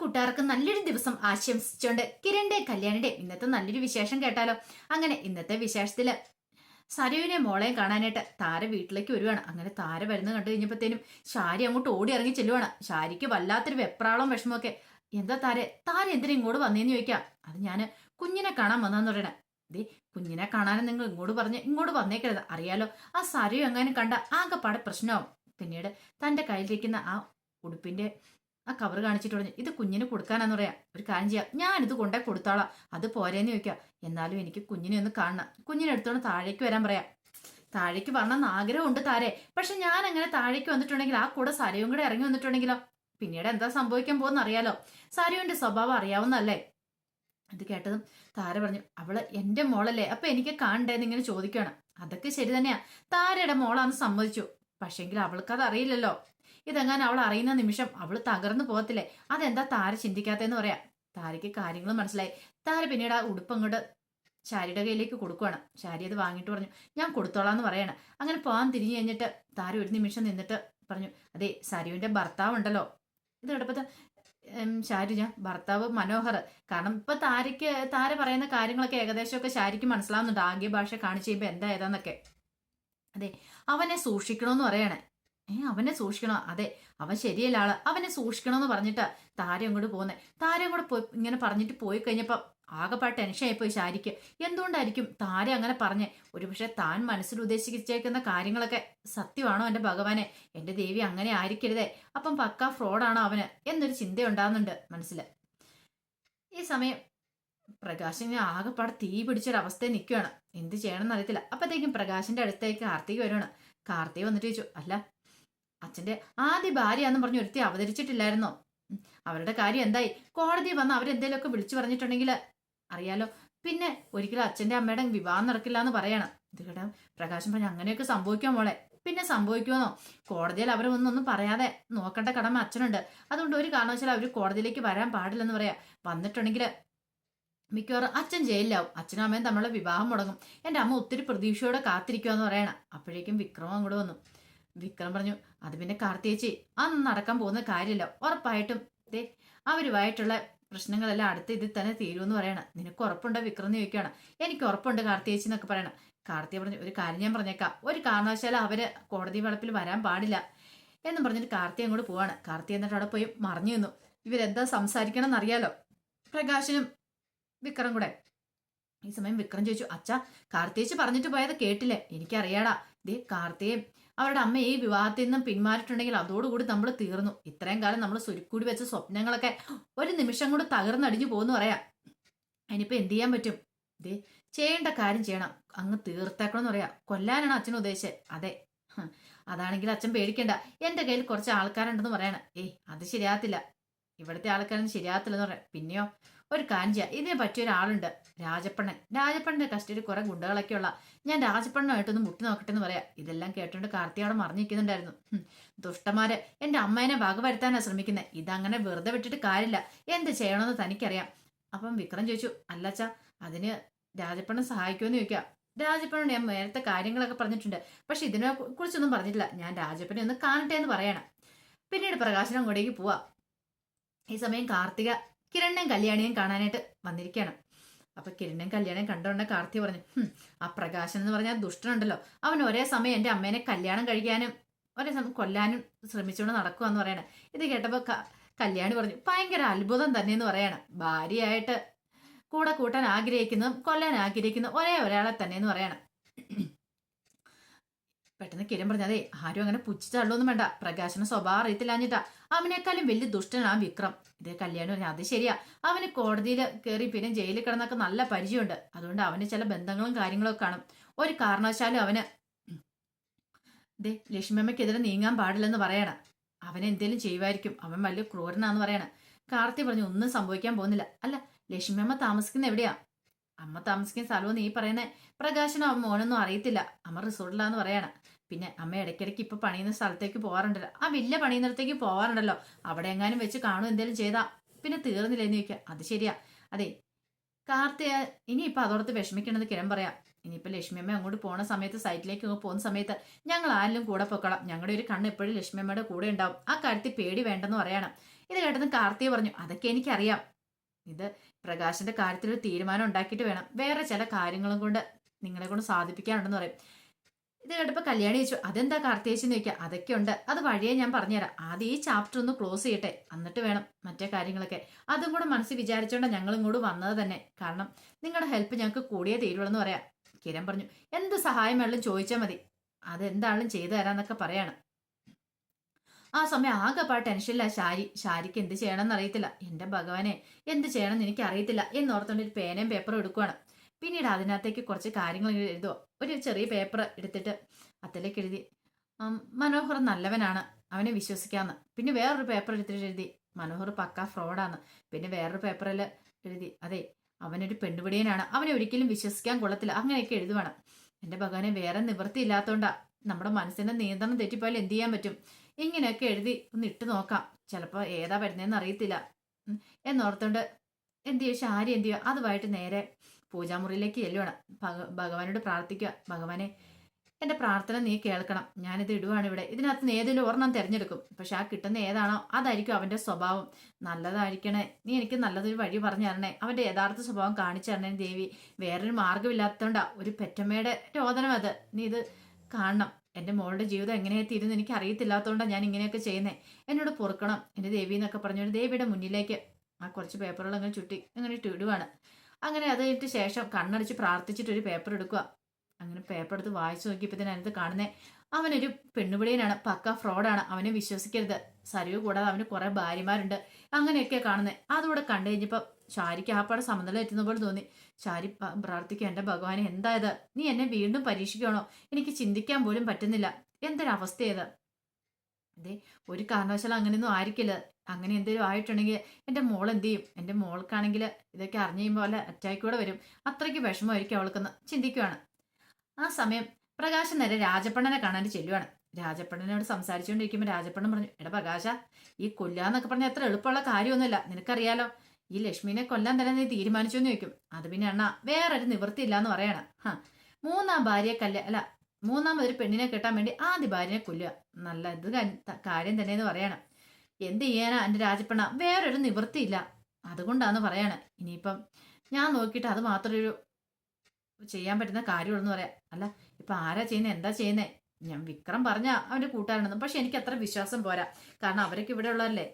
കൂട്ടുകാർക്ക് നല്ലൊരു ദിവസം ആശംസിച്ചുകൊണ്ട് കിരണിന്റെ കല്യാണിന്റെ ഇന്നത്തെ നല്ലൊരു വിശേഷം കേട്ടാലോ? അങ്ങനെ ഇന്നത്തെ വിശേഷത്തിൽ സരുവിനെ മോളെ കാണാനായിട്ട് താര വീട്ടിലേക്ക് വരുവാണ്. അങ്ങനെ താര വരുന്നത് കണ്ടു കഴിഞ്ഞപ്പോഴത്തേനും ശാരി അങ്ങോട്ട് ഓടി ഇറങ്ങി ചെല്ലുവാണ്. ശാരിക്ക് വല്ലാത്തൊരു വെപ്രാളം വിഷമമൊക്കെ എന്താ താര? താര എന്തിനാ ഇങ്ങോട്ട് വന്നേന്ന് ചോദിക്കാം. അത് ഞാൻ കുഞ്ഞിനെ കാണാൻ വന്നാന്ന് പറയണേ. ദേ കുഞ്ഞിനെ കാണാനും നിങ്ങൾ ഇങ്ങോട്ട് പറഞ്ഞ് ഇങ്ങോട്ട് വന്നേക്കരുത്. അറിയാലോ ആ സരു എങ്ങാനും കണ്ട ആകെപ്പാടെ പ്രശ്നമാവും. പിന്നീട് തന്റെ കയ്യിലിരിക്കുന്ന ആ ഉടുപ്പിന്റെ ആ കവർ കാണിച്ചിട്ട് പറഞ്ഞു ഇത് കുഞ്ഞിന് കൊടുക്കാനാന്ന് പറയാം. ഒരു കാര്യം ചെയ്യാം. ഞാനിത് കൊണ്ടേ കൊടുത്താളാം. അത് പോരേന്ന് ചോദിക്കാം. എന്നാലും എനിക്ക് കുഞ്ഞിനെ ഒന്ന് കാണണം. കുഞ്ഞിനെ എടുത്തോണ്ട് താഴേക്ക് വരാൻ പറയാം. താഴേക്ക് വരണമെന്ന് ആഗ്രഹമുണ്ട് താരെ. പക്ഷെ ഞാൻ അങ്ങനെ താഴേക്ക് വന്നിട്ടുണ്ടെങ്കിൽ ആ കൂടെ സരയും കൂടെ ഇറങ്ങി വന്നിട്ടുണ്ടെങ്കിലോ പിന്നീട് എന്താ സംഭവിക്കാൻ പോകുന്ന അറിയാലോ. സരയുവിന്റെ സ്വഭാവം അറിയാവുന്നല്ലേ ഇത് കേട്ടതും താര പറഞ്ഞു അവൾ എന്റെ മോളല്ലേ. അപ്പൊ എനിക്ക് കാണണ്ടേന്ന് ഇങ്ങനെ ചോദിക്കുകയാണ്. അതൊക്കെ ശരി തന്നെയാ. താരയുടെ മോളാന്ന് സമ്മതിച്ചു. പക്ഷെങ്കിൽ അവൾക്കത് അറിയില്ലല്ലോ. ഇതെങ്ങനെ അവൾ അറിയുന്ന നിമിഷം അവൾ തകർന്നു പോകത്തില്ലേ? അതെന്താ താര ചിന്തിക്കാത്തെന്ന് പറയാം. താരയ്ക്ക് കാര്യങ്ങൾ മനസ്സിലായി. താര പിന്നീട് ആ ഉടുപ്പ് അങ്ങോട്ട് ശാരിയുടെ കയ്യിലേക്ക് കൊടുക്കുവാണ്. ശാരി അത് വാങ്ങിട്ട് പറഞ്ഞു ഞാൻ കൊടുത്തോളാം എന്ന് പറയണം. അങ്ങനെ പോകാൻ തിരിഞ്ഞു കഴിഞ്ഞിട്ട് താര ഒരു നിമിഷം നിന്നിട്ട് പറഞ്ഞു അതെ സരുവിന്റെ ഭർത്താവ് ഉണ്ടല്ലോ. ഇത് കിടപ്പത്തെ ഞാൻ ഭർത്താവ് മനോഹർ. കാരണം ഇപ്പൊ താരയ്ക്ക് താര പറയുന്ന കാര്യങ്ങളൊക്കെ ഏകദേശമൊക്കെ ശാരിക്ക് മനസ്സിലാവുന്നുണ്ട്. ആംഗ്യ ഭാഷ കാണിച്ചു കഴിയുമ്പോൾ എന്താ ഏതാന്നൊക്കെ. അതെ അവനെ സൂക്ഷിക്കണമെന്ന് പറയണേ. ഏ അവനെ സൂക്ഷിക്കണോ. അതെ അവൻ ശരിയല്ല ആൾ. അവനെ സൂക്ഷിക്കണമെന്ന് പറഞ്ഞിട്ട് താരം അങ്ങോട്ട് പോകുന്നേ. താരം കൂടെ പോയി ഇങ്ങനെ പറഞ്ഞിട്ട് പോയി കഴിഞ്ഞപ്പോ ആകെപ്പാ ടെൻഷൻ ആയിപ്പോയി ശാരിക്ക്. എന്തുകൊണ്ടായിരിക്കും താര അങ്ങനെ പറഞ്ഞേ? ഒരുപക്ഷെ താൻ മനസ്സിൽ ഉദ്ദേശിച്ചേക്കുന്ന കാര്യങ്ങളൊക്കെ സത്യമാണോ എന്റെ ഭഗവാനെ? എന്റെ ദേവി അങ്ങനെ ആയിരിക്കരുതേ. അപ്പം പക്ക ഫ്രോഡാണോ അവന്? എന്നൊരു ചിന്ത ഉണ്ടാകുന്നുണ്ട് മനസ്സിൽ. ഈ സമയം പ്രകാശിന് ആകെപ്പാടെ തീ പിടിച്ചൊരവസ്ഥയിൽ നിൽക്കുകയാണ് എന്ത് ചെയ്യണമെന്ന് അറിയത്തില്ല. അപ്പത്തേക്കും പ്രകാശിന്റെ അടുത്തേക്ക് കാർത്തിക് വരുവാണ്. കാർത്തിക് വന്നിട്ട് ചോദിച്ചു അല്ല അച്ഛന്റെ ആദ്യ ഭാര്യയാന്ന് പറഞ്ഞ് ഒരുത്തി അവതരിച്ചിട്ടില്ലായിരുന്നോ? അവരുടെ കാര്യം എന്തായി? കോടതി വന്ന് അവരെന്തേലൊക്കെ വിളിച്ചു പറഞ്ഞിട്ടുണ്ടെങ്കിൽ അറിയാലോ. പിന്നെ ഒരിക്കലും അച്ഛന്റെ അമ്മയുടെ വിവാഹം നടക്കില്ല എന്ന് പറയണം. ഇത് കേട്ടോ പ്രകാശം പറഞ്ഞു അങ്ങനെയൊക്കെ സംഭവിക്കാൻ മോളെ? പിന്നെ സംഭവിക്കുമെന്നോ കോടതിയിൽ അവർ ഒന്നൊന്നും പറയാതെ നോക്കേണ്ട കടമ അച്ഛനുണ്ട്. അതുകൊണ്ട് ഒരു കാരണവശാലും അവർ കോടതിയിലേക്ക് വരാൻ പാടില്ലെന്ന് പറയാ. വന്നിട്ടുണ്ടെങ്കിൽ മിക്കവാറും അച്ഛൻ ജയിലിലാവും. അച്ഛനും അമ്മയും തമ്മിലുള്ള വിവാഹം മുടങ്ങും. എന്റെ അമ്മ ഒത്തിരി പ്രതീക്ഷയോടെ കാത്തിരിക്കുക എന്ന് പറയണം. അപ്പോഴേക്കും വിക്രമം അങ്ങോട്ട് വന്നു. വിക്രം പറഞ്ഞു അത് പിന്നെ കാർത്തിയേച്ചി അന്ന് നടക്കാൻ പോകുന്ന കാര്യമില്ല. ഉറപ്പായിട്ടും ദേ അവരുമായിട്ടുള്ള പ്രശ്നങ്ങളെല്ലാം അടുത്ത ഇതിൽ തന്നെ തീരുമെന്ന് പറയണം. നിനക്ക് ഉറപ്പുണ്ടോ വിക്രം എന്ന് ചോദിക്കുകയാണ്. എനിക്ക് ഉറപ്പുണ്ട് കാർത്തിയേച്ചി എന്നൊക്കെ പറയണം. കാർത്തിയ പറഞ്ഞു ഒരു കാര്യം ഞാൻ പറഞ്ഞേക്കാം. ഒരു കാരണവശാലും അവർ കോടതി വളപ്പിൽ വരാൻ പാടില്ല എന്നും പറഞ്ഞിട്ട് കാർത്തി അങ്ങോട്ട് പോവാണ്. കാർത്തി എന്നിട്ട് അവിടെ പോയി മറിഞ്ഞു നിന്നു. ഇവരെന്താ സംസാരിക്കണം എന്നറിയാലോ പ്രകാശനും വിക്രം കൂടെ. ഈ സമയം വിക്രം ചോദിച്ചു അച്ഛാ കാർത്തിയേച്ചി പറഞ്ഞിട്ട് പോയത് കേട്ടില്ലേ? എനിക്കറിയാടാ. ദേ കാർത്തിയെ അവരുടെ അമ്മ ഈ വിവാഹത്തിൽ നിന്നും പിന്മാറിയിട്ടുണ്ടെങ്കിൽ അതോടുകൂടി നമ്മൾ തീർന്നു. ഇത്രയും കാലം നമ്മൾ സുരുക്കൂടി വെച്ച സ്വപ്നങ്ങളൊക്കെ ഒരു നിമിഷം കൊണ്ട് തകർന്നടിഞ്ഞു പോകുന്നു പറയാം. അതിനിപ്പോ എന്ത് ചെയ്യാൻ പറ്റും? ദേ ചെയ്യേണ്ട കാര്യം ചെയ്യണം. അങ്ങ് തീർത്തേക്കണം എന്ന് പറയാം. കൊല്ലാനാണ് അച്ഛൻ ഉദ്ദേശിച്ചത് അതെ. അതാണെങ്കിൽ അച്ഛൻ പേടിക്കണ്ട. എന്റെ കയ്യിൽ കുറച്ച് ആൾക്കാരുണ്ടെന്ന് പറയണം. ഏയ് അത് ശരിയാകത്തില്ല. ഇവിടുത്തെ ആൾക്കാരൊന്നും ശരിയാകത്തില്ലെന്ന് പറയാം. പിന്നെയോ? ഒരു കാര്യം ഇതിനെ പറ്റിയ ഒരാളുണ്ട് രാജപ്പണ്ണൻ. രാജപ്പണ്ണന്റെ കസ്റ്റഡി കുറെ ഗുണ്ടകളൊക്കെ ഉള്ള ഞാൻ രാജപ്പണ്ണുമായിട്ടൊന്ന് മുട്ടി നോക്കട്ടെ എന്ന് പറയാം. ഇതെല്ലാം കേട്ടോണ്ട് കാർത്തിയോടെ മറിഞ്ഞിരിക്കുന്നുണ്ടായിരുന്നു. ഹും, ദുഷ്ടന്മാര്. എന്റെ അമ്മേനെ വകവരുത്താനാ ശ്രമിക്കുന്നത് ഇതങ്ങനെ വെറുതെ വിട്ടിട്ട് കാര്യമില്ല. എന്ത് ചെയ്യണമെന്ന് തനിക്കറിയാം. അപ്പം വിക്രം ചോദിച്ചു അല്ലച്ച അതിന് രാജപ്പണ്ണൻ സഹായിക്കുമെന്ന് ചോദിക്കാം. രാജപ്പനോട് ഞാൻ നേരത്തെ കാര്യങ്ങളൊക്കെ പറഞ്ഞിട്ടുണ്ട്. പക്ഷെ ഇതിനെ കുറിച്ചൊന്നും പറഞ്ഞിട്ടില്ല. ഞാൻ രാജപ്പനെ ഒന്ന് കാണട്ടെ എന്ന് പറയണം. പിന്നീട് പ്രകാശനം അങ്ങോട്ടേക്ക് പോവാ. ഈ സമയം കാർത്തിക കിരണ്ണൻ കല്യാണിയും കാണാനായിട്ട് വന്നിരിക്കുകയാണ്. അപ്പൊ കിരണ്ണൻ കല്യാണം കണ്ടോണ്ട കാർത്തി പറഞ്ഞു "ഹും, ആ പ്രകാശൻ എന്ന് പറഞ്ഞാൽ ദുഷ്ടനുണ്ടല്ലോ. അവൻ ഒരേ സമയം എന്റെ അമ്മേനെ കല്യാണം കഴിക്കാനും ഒരേ സമയം കൊല്ലാനും ശ്രമിച്ചുകൊണ്ട് നടക്കുവാന്ന് പറയണേ. ഇത് കേട്ടപ്പോ കല്യാണി പറഞ്ഞു ഭയങ്കര അത്ഭുതം തന്നെയെന്ന് പറയണം. ഭാര്യയായിട്ട് കൂടെ കൂട്ടാൻ ആഗ്രഹിക്കുന്നതും കൊല്ലാൻ ആഗ്രഹിക്കുന്ന ഒരേ ഒരാളെ തന്നെയെന്ന് പറയണം. പെട്ടെന്ന് കിരൺ പറഞ്ഞു അതെ ആരും അങ്ങനെ പുച്ഛിച്ചാളൊന്നും വേണ്ട. പ്രകാശന സ്വഭാവം അറിയത്തില്ലാഞ്ഞിട്ടാ. അവനേക്കാളും വലിയ ദുഷ്ടനാണ് ആ വിക്രം. ഇത് കല്യാണം പറഞ്ഞു അത് ശരിയാ. അവന് കോടതിയിൽ കയറി പിന്നെ ജയിലിൽ കിടന്നൊക്കെ നല്ല പരിചയമുണ്ട്. അതുകൊണ്ട് അവന് ചില ബന്ധങ്ങളും കാര്യങ്ങളൊക്കെ കാണും. ഒരു കാരണവശാലും അവന് ദേ ലക്ഷ്മിയമ്മയ്ക്കെതിരെ നീങ്ങാൻ പാടില്ലെന്ന് പറയണം. അവനെ എന്തേലും ചെയ്യുമായിരിക്കും. അവൻ വലിയ ക്രൂരനാന്ന് പറയണം. കാർത്തി പറഞ്ഞു ഒന്നും സംഭവിക്കാൻ പോകുന്നില്ല. അല്ല ലക്ഷ്മിയമ്മ താമസിക്കുന്ന എവിടെയാ? അമ്മ താമസിക്കുന്ന സ്ഥലമൊന്നും ഈ പറയുന്ന. പ്രകാശനോ മോനൊന്നും അറിയത്തില്ല. അമ്മ റിസോർട്ടിലാന്ന് പറയാണ്. പിന്നെ അമ്മ ഇടയ്ക്കിടയ്ക്ക് ഇപ്പൊ പണിയുന്ന സ്ഥലത്തേക്ക് പോകാറുണ്ടല്ലോ ആ വില്ല പണിയുന്നിടത്തേക്ക് പോവാറുണ്ടല്ലോ. അവിടെ എങ്ങാനും വെച്ച് കാണും എന്തേലും ചെയ്താ? പിന്നെ തീർന്നില്ലെന്ന് ചോദിക്കുക അത് ശരിയാ. അതെ. കാർത്തിയ ഇനിയിപ്പൊ അതോടത്ത് വിഷമിക്കണത് കിരം പറയാം. ലക്ഷ്മി അമ്മ അങ്ങോട്ട് പോണ സമയത്ത് സൈറ്റിലേക്ക് പോകുന്ന സമയത്ത് ഞങ്ങൾ ആരിലും കൂടെ പൊക്കളാം. ഞങ്ങളുടെ ഒരു കണ്ണ് എപ്പോഴും ലക്ഷ്മി ലക്ഷ്മിയമ്മയുടെ കൂടെ ഉണ്ടാവും. ആ കാര്യത്തിൽ പേടി വേണ്ടെന്ന് പറയണം. ഇത് കേട്ടതും കാർത്തിക പറഞ്ഞു. അതൊക്കെ എനിക്കറിയാം. ഇത് പ്രകാശിന്റെ കാര്യത്തിൽ ഒരു തീരുമാനം ഉണ്ടാക്കിയിട്ട് വേണം. വേറെ ചില കാര്യങ്ങളും കൊണ്ട് നിങ്ങളെ കൊണ്ട് സാധിപ്പിക്കാനുണ്ടെന്ന് പറയും. ഇത് കേട്ടപ്പോൾ കല്യാണി ചോദിച്ചു അതെന്താ കാർത്തിയേച്ചെന്ന് ചോദിക്കുക അതൊക്കെ ഉണ്ട്. അത് വഴിയെ ഞാൻ പറഞ്ഞുതരാം. ആദ്യം ഈ ചാപ്റ്റർ ഒന്ന് ക്ലോസ് ചെയ്യട്ടെ. എന്നിട്ട് വേണം മറ്റേ കാര്യങ്ങളൊക്കെ. അതും കൂടെ മനസ്സിൽ വിചാരിച്ചുകൊണ്ട് ഞങ്ങളും ഇങ്ങോട്ട് വന്നത് തന്നെ. കാരണം നിങ്ങളുടെ ഹെൽപ്പ് ഞങ്ങൾക്ക് കൂടിയേ തീരുള്ളൂ എന്ന് പറയാം. കിരൺ പറഞ്ഞു എന്ത് സഹായം വേണം ചോദിച്ചാൽ മതി. അതെന്താണെങ്കിലും ചെയ്തു തരാമെന്നൊക്കെ പറയാണ്. ആ സമയം ആകെപ്പാ ടെൻഷനില്ല ഷാരി ശാരിക്ക് എന്ത് ചെയ്യണമെന്ന് അറിയത്തില്ല. എന്റെ ഭഗവാനെ എന്ത് ചെയ്യണമെന്ന് എനിക്ക് അറിയത്തില്ല എന്നോർത്തുകൊണ്ട് ഒരു പേനയും പേപ്പറും എടുക്കുവാണ്. പിന്നീട് അതിനകത്തേക്ക് കുറച്ച് കാര്യങ്ങൾ എഴുതുവോ. ഒരു ചെറിയ പേപ്പർ എടുത്തിട്ട് അതിലേക്ക് എഴുതി. മനോഹർ നല്ലവനാണ്. അവനെ വിശ്വസിക്കാന്ന്. പിന്നെ വേറൊരു പേപ്പർ എടുത്തിട്ട് എഴുതി. മനോഹർ പക്ക ഫ്രോഡാന്ന് പിന്നെ വേറൊരു പേപ്പറിൽ എഴുതി. അതെ അവനൊരു പെണ്ണുപിടിയനാണ് അവനെ ഒരിക്കലും വിശ്വസിക്കാൻ കൊള്ളത്തില്ല. അങ്ങനെയൊക്കെ എഴുതുവാണ്. എന്റെ ഭഗവാനെ വേറെ നിവൃത്തി ഇല്ലാത്തോണ്ടാ നമ്മുടെ മനസ്സിന്റെ നിയന്ത്രണം തെറ്റിപ്പോയാൽ എന്ത് ചെയ്യാൻ പറ്റും? ഇങ്ങനെയൊക്കെ എഴുതി ഒന്ന് ഇട്ട് നോക്കാം. ചിലപ്പോൾ ഏതാ വരുന്നതെന്ന് അറിയത്തില്ല. എന്നോർത്തോണ്ട് എന്ത് ചെയ്യും ശാരി എന്ത് ചെയ്യുക അതുമായിട്ട് നേരെ പൂജാമുറിയിലേക്ക് ചെല്ലുവണം. ഭഗ ഭഗവാനോട് പ്രാർത്ഥിക്കുക ഭഗവാനെ എന്റെ പ്രാർത്ഥന നീ കേൾക്കണം. ഞാനിത് ഇടുവാണ് ഇവിടെ. ഇതിനകത്ത് നിന്ന് ഏതെങ്കിലും ഒരെണ്ണം തിരഞ്ഞെടുക്കും. പക്ഷെ ആ കിട്ടുന്ന ഏതാണോ അതായിരിക്കും അവന്റെ സ്വഭാവം. നല്ലതായിരിക്കണേ. നീ എനിക്ക് നല്ലതൊരു വഴി പറഞ്ഞു തരണേ. അവന്റെ യഥാർത്ഥ സ്വഭാവം കാണിച്ചു തരണേ ദേവി. വേറൊരു മാർഗമില്ലാത്തതുകൊണ്ടാണ് ഒരു പെറ്റമ്മയുടെ രോദനം അത്. നീ ഇത് കാണണം. എന്റെ മോളുടെ ജീവിതം എങ്ങനെയാണ് തീരുന്നു എനിക്ക് അറിയത്തില്ലാത്തതുകൊണ്ടാണ് ഞാൻ ഇങ്ങനെയൊക്കെ ചെയ്യുന്നത് എന്നോട് പൊറുക്കണം. എന്റെ ദേവി എന്നൊക്കെ പറഞ്ഞുകൊണ്ട് ദേവിയുടെ മുന്നിലേക്ക് ആ കുറച്ച് പേപ്പറുകൾ അങ്ങനെ ചുറ്റി അങ്ങനെ ഇട്ട് ഇടുവാണ്. അങ്ങനെ അത് കഴിഞ്ഞിട്ട് ശേഷം കണ്ണടിച്ച് പ്രാർത്ഥിച്ചിട്ട് ഒരു പേപ്പർ എടുക്കുക അങ്ങനെ പേപ്പർ എടുത്ത് വായിച്ചു നോക്കിയപ്പോൾ തന്നെ അതിനകത്ത് കാണുന്നേ അവനൊരു പെണ്ണുപിടിയനാണ്. പക്ക ഫ്രോഡാണ് അവനെ വിശ്വസിക്കരുത്. സരിവ് കൂടാതെ അവന് കുറെ ഭാര്യമാരുണ്ട്. അങ്ങനെയൊക്കെ കാണുന്നത് അതുകൂടെ കണ്ടു കഴിഞ്ഞപ്പോൾ ഷാരിക്ക് ആപ്പാടെ സമനില എത്തുന്ന പോലെ തോന്നി. ഷാരി പ- പ്രാർത്ഥിക്കുക എന്റെ ഭഗവാനെ എന്തായത്? നീ എന്നെ വീണ്ടും പരീക്ഷിക്കണോ? എനിക്ക് ചിന്തിക്കാൻ പോലും പറ്റുന്നില്ല. എന്തൊരവസ്ഥ ഇത് അതെ ഒരു കാരണവശാലും അങ്ങനെയൊന്നും ആയിരിക്കില്ല. അങ്ങനെ എന്തെങ്കിലും ആയിട്ടുണ്ടെങ്കിൽ എന്റെ മോൾ എന്ത് ചെയ്യും? എന്റെ മോൾക്കാണെങ്കിൽ ഇതൊക്കെ അറിഞ്ഞു വല്ല അറ്റാക്ക് കൂടെ വരും. അത്രയ്ക്ക് വിഷമമായിരിക്കും അവൾക്കെന്ന് ചിന്തിക്കുവാണ്. ആ സമയം പ്രകാശൻ നേരെ രാജപ്പണ്ണനെ കാണാൻ ചെല്ലുവാണ്. രാജപ്പണ്ണനോട് സംസാരിച്ചുകൊണ്ടിരിക്കുമ്പോൾ രാജപ്പണ്ണൻ പറഞ്ഞു എടാ പ്രകാശ ഈ കൊല്ലാന്നൊക്കെ പറഞ്ഞാൽ അത്ര എളുപ്പമുള്ള കാര്യമൊന്നുമില്ല. നിനക്കറിയാലോ ഈ ലക്ഷ്മിനെ കൊല്ലാൻ തന്നെ നീ തീരുമാനിച്ചു എന്ന് ചോദിക്കും. അത് പിന്നെ അണ്ണ വേറൊരു നിവൃത്തിയില്ല എന്ന് പറയണ. ഹാ മൂന്നാം ഭാര്യയെ കല്യ അല്ല മൂന്നാമത് ഒരു പെണ്ണിനെ കെട്ടാൻ വേണ്ടി ആദ്യ ഭാര്യനെ കൊല്ലുക. നല്ല ഇത് കാര്യം തന്നെ എന്ന് പറയണം. എന്ത് ചെയ്യാനാ എന്റെ രാജപ്പണ്ണ? വേറൊരു നിവൃത്തിയില്ല. അതുകൊണ്ടാന്ന് പറയണേ. ഇനിയിപ്പം ഞാൻ നോക്കിയിട്ട് അത് മാത്രമേ ഒരു ചെയ്യാൻ പറ്റുന്ന കാര്യമുള്ളൂ എന്ന് പറയാം. അല്ല ഇപ്പൊ ആരാ ചെയ്യുന്നത് എന്താ ചെയ്യുന്നേ? ഞാൻ വിക്രം പറഞ്ഞ അവന്റെ കൂട്ടുകാരനൊന്നും പക്ഷെ എനിക്ക് അത്ര വിശ്വാസം പോരാ. കാരണം അവരൊക്കെ ഇവിടെ ഉള്ളതല്ലേ.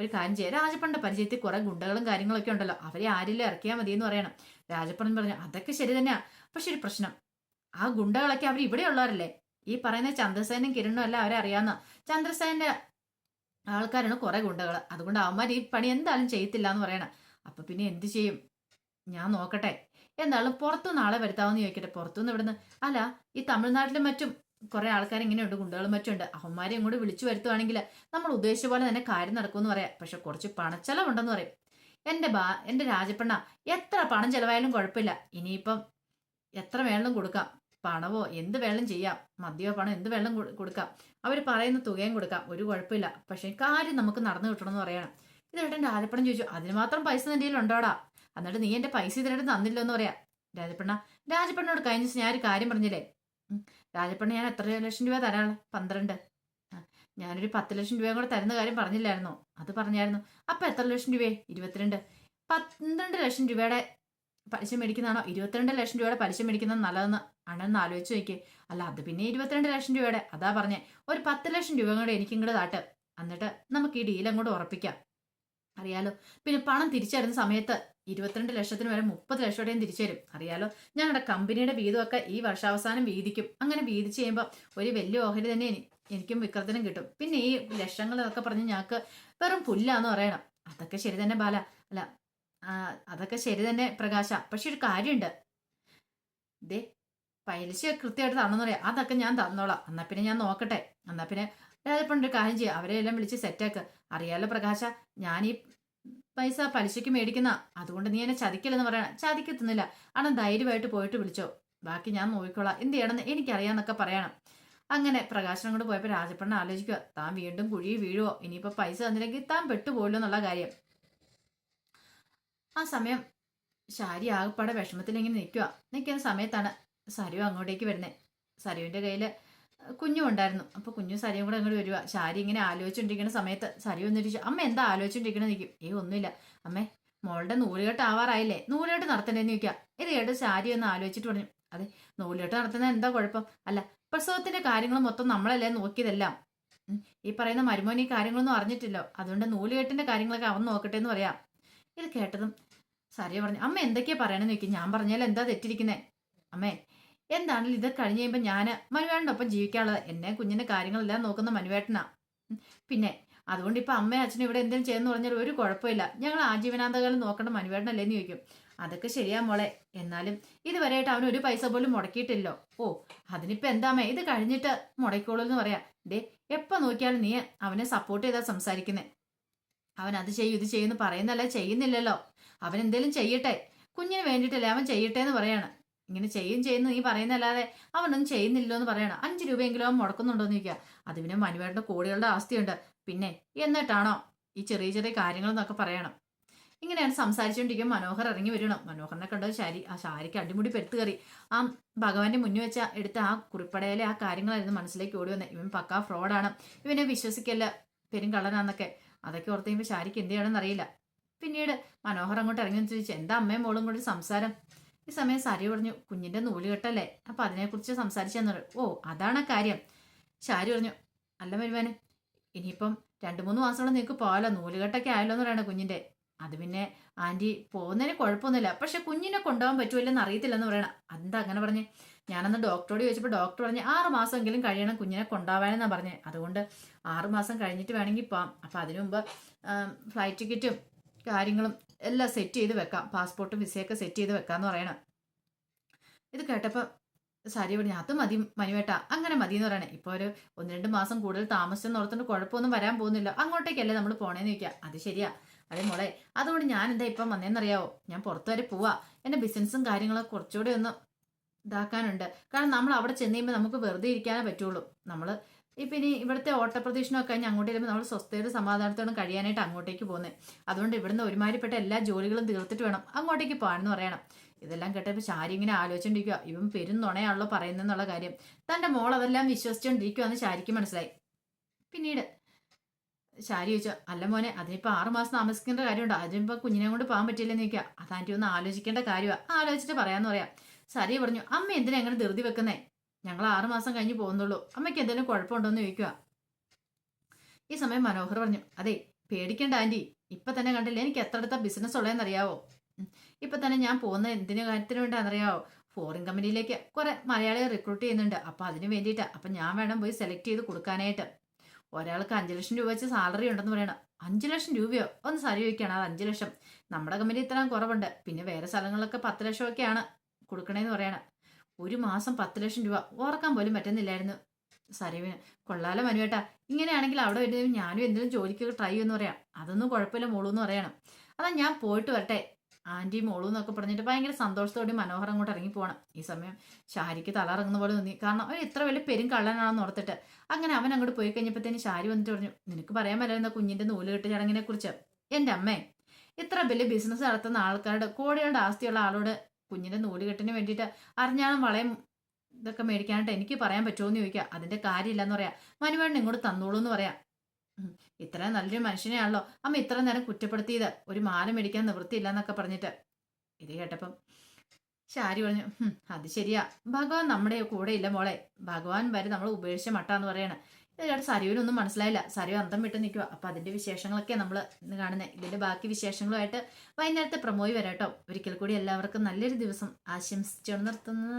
ഒരു കാര്യം ചെയ്യാം. രാജപ്പണ്ണന്റെ പരിചയത്തിൽ കുറെ ഗുണ്ടകളും കാര്യങ്ങളൊക്കെ ഉണ്ടല്ലോ. അവരെ ആരെങ്കിലും ഇറക്കിയാൽ മതി എന്ന് പറയണം. രാജപ്പണ്ണൻ പറഞ്ഞു അതൊക്കെ ശരി തന്നെയാ. പക്ഷെ ഒരു പ്രശ്നം. ആ ഗുണ്ടകളൊക്കെ അവർ ഇവിടെ ഉള്ളവരല്ലേ? ഈ പറയുന്ന ചന്ദ്രസേനും കിരണും അല്ല അവരെ അറിയാവുന്ന ചന്ദ്രസേന്റെ ആൾക്കാരാണ് കുറെ ഗുണ്ടകൾ അതുകൊണ്ട് അവന്മാർ ഈ പണി എന്തായാലും ചെയ്യത്തില്ല എന്ന് പറയണം. അപ്പൊ പിന്നെ എന്ത് ചെയ്യും? ഞാൻ നോക്കട്ടെ. എന്തായാലും പുറത്തുനിന്ന് ആളെ വരുത്താമെന്ന് ചോദിക്കട്ടെ. പുറത്തുനിന്ന് ഇവിടുന്ന് അല്ല ഈ തമിഴ്നാട്ടിലും മറ്റും കുറെ ആൾക്കാർ ഇങ്ങനെയുണ്ട് ഗുണ്ടകളും മറ്റും ഉണ്ട് അവന്മാരെ ഇങ്ങോട്ട് വിളിച്ചു വരുത്തുവാണെങ്കിൽ നമ്മൾ ഉദ്ദേശിച്ച പോലെ തന്നെ കാര്യം നടക്കുമെന്ന് പറയാം. പക്ഷെ കുറച്ച് പണച്ചെലവുണ്ടെന്ന് പറയും. എന്റെ ബാ എന്റെ രാജപ്പണ്ണ എത്ര പണം ചെലവായാലും കുഴപ്പമില്ല. ഇനിയിപ്പം എത്ര വേണമെങ്കിലും കൊടുക്കാം. പണവോ എന്ത് വേണം ചെയ്യാം. മദ്യമോ പണം എന്ത് വേണം കൊടുക്കാം. അവർ പറയുന്ന തുകയും കൊടുക്കാം. ഒരു കുഴപ്പമില്ല. പക്ഷെ കാര്യം നമുക്ക് നടന്നു കിട്ടണം എന്ന് പറയണം. ഇത് ഏട്ടൻ രാജപ്പണ്ണൻ ചോദിച്ചു. അതിന് മാത്രം പൈസ നിന്റെ കയ്യിൽ ഉണ്ടോടാ? എന്നിട്ട് നീ എന്റെ പൈസ ഇതിനായിട്ട് തന്നില്ലോ എന്ന് പറയാം. രാജപ്പണ്ണ രാജപ്പണ്ണോട് കഴിഞ്ഞ ദിവസം ഞാൻ ഒരു കാര്യം പറഞ്ഞില്ലേ? രാജപ്പണ്ണ ഞാൻ എത്ര ലക്ഷം രൂപ തരാണ്. പന്ത്രണ്ട്. ഞാനൊരു പത്ത് ലക്ഷം രൂപയും കൂടെ തരുന്ന കാര്യം പറഞ്ഞില്ലായിരുന്നോ. അത് പറഞ്ഞായിരുന്നു. അപ്പൊ എത്ര ലക്ഷം രൂപയെ? ഇരുപത്തിരണ്ട്. പന്ത്രണ്ട് ലക്ഷം രൂപയുടെ പലിശ മേടിക്കുന്നതാണോ? ഇരുപത്തിരണ്ട് ലക്ഷം രൂപയുടെ പലിശ മേടിക്കുന്നത് നല്ലതെന്ന് അണെന്ന് ആലോചിച്ച് നോക്കി അല്ല അത് പിന്നെ ഇരുപത്തിരണ്ട് ലക്ഷം രൂപയുടെ. അതാ പറഞ്ഞേ. ഒരു പത്ത് ലക്ഷം രൂപ കൂടെ എനിക്കും കൂടെ താട്ട്. എന്നിട്ട് നമുക്ക് ഈ ഡീൽ അങ്ങോട്ട് ഉറപ്പിക്കാം. അറിയാലോ? പിന്നെ പണം തിരിച്ചറിയുന്ന സമയത്ത് ഇരുപത്തിരണ്ട് ലക്ഷത്തിന് വരെ മുപ്പത് ലക്ഷത്തോടെയും തിരിച്ചു തരും അറിയാലോ? ഞങ്ങളുടെ കമ്പനിയുടെ വീതമൊക്കെ ഈ വർഷാവസാനം വീതിക്കും. അങ്ങനെ വീതിച്ച് കഴിയുമ്പോൾ ഒരു വലിയ ഓഹരി തന്നെ എനി- എനിക്കും വിക്രത്തിനും കിട്ടും. പിന്നെ ഈ ലക്ഷങ്ങൾ എന്നൊക്കെ പറഞ്ഞ് ഞങ്ങൾക്ക് വെറും പുല്ലാന്ന് പറയണം. അതൊക്കെ ശരി തന്നെ ബാല. അല്ല അതൊക്കെ ശരി തന്നെ പ്രകാശ. പക്ഷെ ഒരു കാര്യമുണ്ട്. ദേ പൈലശ കൃത്യമായിട്ട് തന്നെന്ന് പറയാം. അതൊക്കെ ഞാൻ തന്നോളാം. എന്നാ പിന്നെ ഞാൻ നോക്കട്ടെ. എന്നാ പിന്നെ രാജപ്പൻ ഒരു കാര്യം ചെയ്യാം. അവരെ എല്ലാം വിളിച്ച് സെറ്റാക്ക് അറിയാലോ പ്രകാശ ഞാൻ ഈ പൈസ പലിശയ്ക്ക് മേടിക്കുന്ന. അതുകൊണ്ട് നീ എന്നെ ചതിക്കില്ലെന്ന് പറയണം. ചതിക്കത്തുന്നില്ല. അണ്ണൻ ധൈര്യമായിട്ട് പോയിട്ട് വിളിച്ചോ. ബാക്കി ഞാൻ നോക്കിക്കോളാം. എന്ത് ചെയ്യണമെന്ന് എനിക്കറിയാന്നൊക്കെ പറയണം. അങ്ങനെ പ്രകാശനം കൊണ്ട് പോയപ്പോൾ രാജപ്പണ്ണ ആലോചിക്കുക. താൻ വീണ്ടും കുഴി വീഴുവോ? ഇനിയിപ്പോൾ പൈസ തന്നില്ലെങ്കിൽ താൻ പെട്ടുപോയല്ലോ എന്നുള്ള കാര്യം. ആ സമയം ശാരി ആകപ്പാടെ വിഷമത്തിൽ ഇങ്ങനെ നിൽക്കുക നിൽക്കുന്ന സമയത്താണ് സരു അങ്ങോട്ടേക്ക് വരുന്നത് സരുവിന്റെ കയ്യിൽ കുഞ്ഞും ഉണ്ടായിരുന്നു അപ്പോൾ കുഞ്ഞും സരിയും കൂടെ അങ്ങോട്ട് വരിക ശാരി ഇങ്ങനെ ആലോചിച്ചുകൊണ്ടിരിക്കുന്ന സമയത്ത് സരി വന്നിട്ട് ചോദിച്ചു, അമ്മ എന്താ ആലോചിച്ചുകൊണ്ടിരിക്കണെന്ന് നിൽക്കും ഏ ഒന്നുമില്ല. അമ്മേ മോളുടെ നൂലുകെട്ട് ആവാറായില്ലേ? നൂലുകെട്ട് നടത്തണ്ടേന്ന് ചോദിക്കുക ഇത് കേട്ട് ശാരി ഒന്ന് ആലോചിച്ചിട്ട് പറഞ്ഞു. അതെ നൂലുകെട്ട് നടത്തുന്നത് എന്താ കുഴപ്പം? അല്ല പ്രസവത്തിന്റെ കാര്യങ്ങൾ മൊത്തം നമ്മളല്ലേ നോക്കിയതെല്ലാം? ഈ പറയുന്ന മരുമോൻ കാര്യങ്ങളൊന്നും അറിഞ്ഞിട്ടില്ലോ? അതുകൊണ്ട് നൂലുകെട്ടിന്റെ കാര്യങ്ങളൊക്കെ അവൻ നോക്കട്ടെ എന്ന് പറയാം. ഇത് കേട്ടതും സാരി പറഞ്ഞു. അമ്മ എന്തൊക്കെയാ പറയണെന്ന് ചോദിക്കും. ഞാൻ പറഞ്ഞാൽ എന്താ തെറ്റിരിക്കുന്നേ? അമ്മേ എന്താണെങ്കിലും ഇത് കഴിഞ്ഞ് കഴിയുമ്പോൾ ഞാൻ മനുവേട്ടന്റെ ഒപ്പം ജീവിക്കാനുള്ളത് എന്നെ കുഞ്ഞിന്റെ കാര്യങ്ങളെല്ലാം നോക്കുന്ന മനുവേട്ടനാ. പിന്നെ അതുകൊണ്ട് ഇപ്പം അമ്മയും അച്ഛനും ഇവിടെ എന്തെങ്കിലും ചെയ്യുന്നു പറഞ്ഞാൽ ഒരു കുഴപ്പമില്ല. ഞങ്ങൾ ആജീവനാന്തകാലം നോക്കേണ്ട മനുവേട്ടനല്ലേന്ന് ചോദിക്കും. അതൊക്കെ ശരിയാ മോളെ. എന്നാലും ഇതുവരെയായിട്ട് അവൻ ഒരു പൈസ പോലും മുടക്കിയിട്ടില്ലോ. ഓ അതിനിപ്പോൾ എന്താമേ ഇത് കഴിഞ്ഞിട്ട് മുടക്കോളൂ എന്ന് പറയാം. ദേ എപ്പോൾ നോക്കിയാലും നീ അവനെ സപ്പോർട്ട് ചെയ്താ സംസാരിക്കുന്നത് അവൻ അത് ചെയ്യും ഇത് ചെയ്യുമെന്ന് പറയുന്നല്ലേ ചെയ്യുന്നില്ലല്ലോ. അവൻ എന്തേലും ചെയ്യട്ടെ. കുഞ്ഞിന് വേണ്ടിയിട്ടല്ലേ അവൻ ചെയ്യട്ടെ എന്ന് പറയാണ്. ഇങ്ങനെ ചെയ്യും ചെയ്യുന്നു. നീ പറയുന്നല്ലാതെ അവനൊന്നും ചെയ്യുന്നില്ലോ എന്ന് പറയണം. അഞ്ച് രൂപയെങ്കിലും അവൻ മുടക്കുന്നുണ്ടോ എന്ന് ചോദിക്കുക. അത് പിന്നെ മനുവേട്ടന്റെ കോടികളുടെ ആസ്തിയുണ്ട്. പിന്നെ എന്നിട്ടാണോ ഈ ചെറിയ ചെറിയ കാര്യങ്ങൾ എന്നൊക്കെ പറയണം. ഇങ്ങനെയാണ് സംസാരിച്ചുകൊണ്ടിരിക്കും മനോഹർ ഇറങ്ങി വരണം. മനോഹറിനെ കണ്ടത് ശാരി ആ ശാരിക്ക് അടിമുടി പെരുത്ത് കയറി. ആ ഭഗവാന്റെ മുന്നിൽ വെച്ച എടുത്ത ആ കുറിപ്പടയിലെ ആ കാര്യങ്ങളായിരുന്നു മനസ്സിലേക്ക് ഓടി വന്നത്. ഇവൻ പക്കാ ഫ്രോഡാണ്. ഇവനെ വിശ്വസിക്കല്ല പെരും കള്ളനാന്നൊക്കെ അതൊക്കെ ഓർത്ത് കഴിയുമ്പോൾ ശാരിക്ക് എന്ത് ചെയ്യണമെന്ന് അറിയില്ല. പിന്നീട് മനോഹർ അങ്ങോട്ട് ഇറങ്ങി ചോദിച്ചു എന്താ അമ്മയും മോളും കൂടി സംസാരം? ഈ സമയം സാരി പറഞ്ഞു കുഞ്ഞിന്റെ നൂൽ കെട്ടല്ലേ? അപ്പൊ അതിനെക്കുറിച്ച് സംസാരിച്ചെന്നു ഓ അതാണ് കാര്യം. ശാരി പറഞ്ഞു അല്ല വരുവാന് ഇനിയിപ്പം രണ്ട് മൂന്ന് മാസത്തോളം നിങ്ങൾക്ക് പോകാലോ നൂലുകെട്ടൊക്കെ ആയല്ലോ എന്ന് പറയണ കുഞ്ഞിന്റെ. അത് പിന്നെ ആന്റി പോകുന്നതിന് കുഴപ്പമൊന്നുമില്ല. പക്ഷെ കുഞ്ഞിനെ കൊണ്ടുപോകാൻ പറ്റുമല്ലെന്ന് അറിയത്തില്ലെന്ന് പറയണം. എന്താ അങ്ങനെ പറഞ്ഞ്? ഞാനന്ന് ഡോക്ടറോട് ചോദിച്ചപ്പോൾ ഡോക്ടർ പറഞ്ഞ് ആറ് മാസമെങ്കിലും കഴിയണം കുഞ്ഞിനെ കൊണ്ടുപോകാനെന്നാണ് പറഞ്ഞത് അതുകൊണ്ട് ആറ് മാസം കഴിഞ്ഞിട്ട് വേണമെങ്കിൽ പോവാം. അപ്പം അതിനു മുമ്പ് ഫ്ലൈറ്റ് ടിക്കറ്റും കാര്യങ്ങളും എല്ലാം സെറ്റ് ചെയ്ത് വെക്കാം. പാസ്പോർട്ടും വിസയൊക്കെ സെറ്റ് ചെയ്ത് വെക്കാന്ന് പറയണം. ഇത് കേട്ടപ്പോൾ സാരി പറഞ്ഞു അത് മതി മനുവേട്ട അങ്ങനെ മതി എന്ന് പറയണേ. ഇപ്പോൾ ഒരു ഒന്ന് രണ്ട് മാസം കൂടുതൽ താമസിച്ചെന്ന് ഓർത്തുകൊണ്ട് കുഴപ്പമൊന്നും വരാൻ പോകുന്നില്ല. അങ്ങോട്ടേക്കല്ലേ നമ്മൾ പോണേന്ന് ചോദിക്കുക അത് ശരിയാ. അതെ മോളെ അതുകൊണ്ട് ഞാൻ എന്താ ഇപ്പം വന്നേന്നറിയാവോ? ഞാൻ പുറത്തു വരെ പോവാ എന്റെ ബിസിനസ്സും കാര്യങ്ങളൊക്കെ കുറച്ചുകൂടി ഒന്ന് ഇതാക്കാനുണ്ട്. കാരണം നമ്മൾ അവിടെ ചെന്ന് കഴിയുമ്പോൾ നമുക്ക് വെറുതെ ഇരിക്കാനേ പറ്റുള്ളൂ. നമ്മൾ ഇപ്പം ഇനി ഇവിടുത്തെ ഓട്ടപ്രദക്ഷിണമൊക്കെ കഴിഞ്ഞ് അങ്ങോട്ട് ചെല്ലുമ്പോൾ നമ്മൾ സ്വസ്ഥതയുടെ സമാധാനത്തോടും കഴിയാനായിട്ട് അങ്ങോട്ടേക്ക് പോകുന്നത് അതുകൊണ്ട് ഇവിടുന്ന് ഒരുമാതിരിപ്പെട്ട എല്ലാ ജോലികളും തീർത്തിട്ട് വേണം അങ്ങോട്ടേക്ക് പോകാൻ എന്ന് പറയണം. ഇതെല്ലാം കേട്ടപ്പോൾ ശാരി ഇങ്ങനെ ആലോചിച്ചോണ്ടിരിക്കുക ഇവൻ പെരും നുണയാണല്ലോ പറയുന്നെന്നുള്ള കാര്യം. തന്റെ മോൾ അതെല്ലാം വിശ്വസിച്ചുകൊണ്ടിരിക്കുവാന്ന് ശാരിക്ക് മനസ്സിലായി. പിന്നീട് ശാരി ചോദിച്ചു അല്ല മോനെ അതിനിപ്പോൾ ആറ് മാസം താമസിക്കേണ്ട കാര്യമുണ്ടോ? അതിനിപ്പോൾ കുഞ്ഞിനെ കൊണ്ട് പോകാൻ പറ്റില്ലെന്ന് ചോദിക്കുക അതാന്റെ ഒന്ന് ആലോചിക്കേണ്ട കാര്യമാണ് ആലോചിച്ചിട്ട് പറയാമെന്ന് പറയാം. ശാരി പറഞ്ഞു അമ്മ എന്തിനാ അങ്ങനെ ധൃതി വെക്കുന്നേ? ഞങ്ങൾ ആറുമാസം കഴിഞ്ഞ് പോകുന്നുള്ളൂ. അമ്മയ്ക്ക് എന്തെങ്കിലും കുഴപ്പമുണ്ടോയെന്ന് ചോദിക്കുക ഈ സമയം മനോഹർ പറഞ്ഞു അതെ പേടിക്കേണ്ട ആന്റി ഇപ്പം തന്നെ കണ്ടില്ലേ എനിക്ക് എത്ര അടുത്ത ബിസിനസ് ഉള്ളതെന്നറിയാവോ ഇപ്പം തന്നെ ഞാൻ പോകുന്ന എന്തിനു കാര്യത്തിന് വേണ്ടിയാണെന്നറിയാവോ ഫോറിൻ കമ്പനിയിലേക്ക് കുറെ മലയാളികൾ റിക്രൂട്ട് ചെയ്യുന്നുണ്ട്. അപ്പോൾ അതിന് വേണ്ടിയിട്ടാണ് അപ്പം ഞാൻ വേണം പോയി സെലക്ട് ചെയ്ത് കൊടുക്കാനായിട്ട്. ഒരാൾക്ക് അഞ്ച് ലക്ഷം രൂപ വെച്ച് സാലറി ഉണ്ടെന്ന് പറയണം. അഞ്ച് ലക്ഷം രൂപയോ? ഒന്ന് സാരി ചോദിക്കുകയാണ്. അത് അഞ്ച് ലക്ഷം. നമ്മുടെ കമ്പനി ഇത്രയും കുറവുണ്ട്. പിന്നെ വേറെ സ്ഥലങ്ങളിലൊക്കെ പത്ത് ലക്ഷമൊക്കെയാണ് കൊടുക്കണേന്ന് പറയണം. ഒരു മാസം പത്ത് ലക്ഷം രൂപ. ഓർക്കാൻ പോലും പറ്റുന്നില്ലായിരുന്നു. സരീവിന് കൊള്ളാലോ മനുവേട്ടാ. ഇങ്ങനെയാണെങ്കിൽ അവിടെ വരുന്നതിന് ഞാനും എന്തെങ്കിലും ജോലിക്ക് ട്രൈ എന്ന് പറയാം. അതൊന്നും കുഴപ്പമില്ല മോളൂ എന്ന് പറയണം. അതാ ഞാൻ പോയിട്ട് വരട്ടെ. ആന്റി മോളൂ എന്നൊക്കെ പറഞ്ഞിട്ട് ഭയങ്കര സന്തോഷത്തോടെ മനോഹരം അങ്ങോട്ട് ഇറങ്ങി പോകണം ഈ സമയം ഷാരിക്ക് തലറങ്ങുന്ന പോലെ തോന്നി. കാരണം അവൻ ഇത്ര വലിയ പെരും കള്ളനാണെന്ന് ഓർത്തിട്ട്. അങ്ങനെ അവൻ അങ്ങോട്ട് പോയി കഴിഞ്ഞപ്പോഴത്തേന് ഷാരി വന്നിട്ട് പറഞ്ഞു നിനക്ക് പറയാൻ പറ്റുന്ന കുഞ്ഞിന്റെ നൂൽ കെട്ട് ചടങ്ങിനെ കുറിച്ച് എന്റെ അമ്മേ ഇത്ര വലിയ ബിസിനസ് നടത്തുന്ന ആൾക്കാരുടെ കോടികളുടെ ആസ്തിയുള്ള ആളോട് കുഞ്ഞിന്റെ നൂലുകെട്ടിന് വേണ്ടിയിട്ട് അറിഞ്ഞാലും വളയും ഇതൊക്കെ മേടിക്കാനായിട്ട് എനിക്ക് പറയാൻ പറ്റുമോ എന്ന് ചോദിക്കുക. അതിന്റെ കാര്യമില്ലെന്ന് പറയാം. മനുവേണ്ണൻ ഇങ്ങോട്ട് തന്നോളൂ എന്ന് പറയാം ഇത്ര നല്ലൊരു മനുഷ്യനെയാണല്ലോ. അമ്മ ഇത്ര നേരം കുറ്റപ്പെടുത്തിയത്. ഒരു മാല മേടിക്കാൻ നിവൃത്തിയില്ല എന്നൊക്കെ പറഞ്ഞിട്ട്. ഇത് കേട്ടപ്പം ശാരി പറഞ്ഞു "ഹും, അത് ശരിയാ. ഭഗവാൻ നമ്മുടെ കൂടെ ഇല്ല മോളെ. ഭഗവാൻ വരെ നമ്മൾ ഉപേക്ഷിച്ച മട്ടാന്ന് പറയണ. ഇത് സരുവിനൊന്നും മനസ്സിലായില്ല. സരു അന്തം വിട്ട് നിൽക്കുക അപ്പൊ അതിന്റെ വിശേഷങ്ങളൊക്കെ നമ്മൾ ഇന്ന് കാണുന്നത് ഇതിന്റെ ബാക്കി വിശേഷങ്ങളുമായിട്ട് വൈകുന്നേരത്തെ പ്രമോയി വരാട്ടോ. ഒരിക്കൽ കൂടി എല്ലാവർക്കും നല്ലൊരു ദിവസം ആശംസിച്ചു നിർത്തുന്നു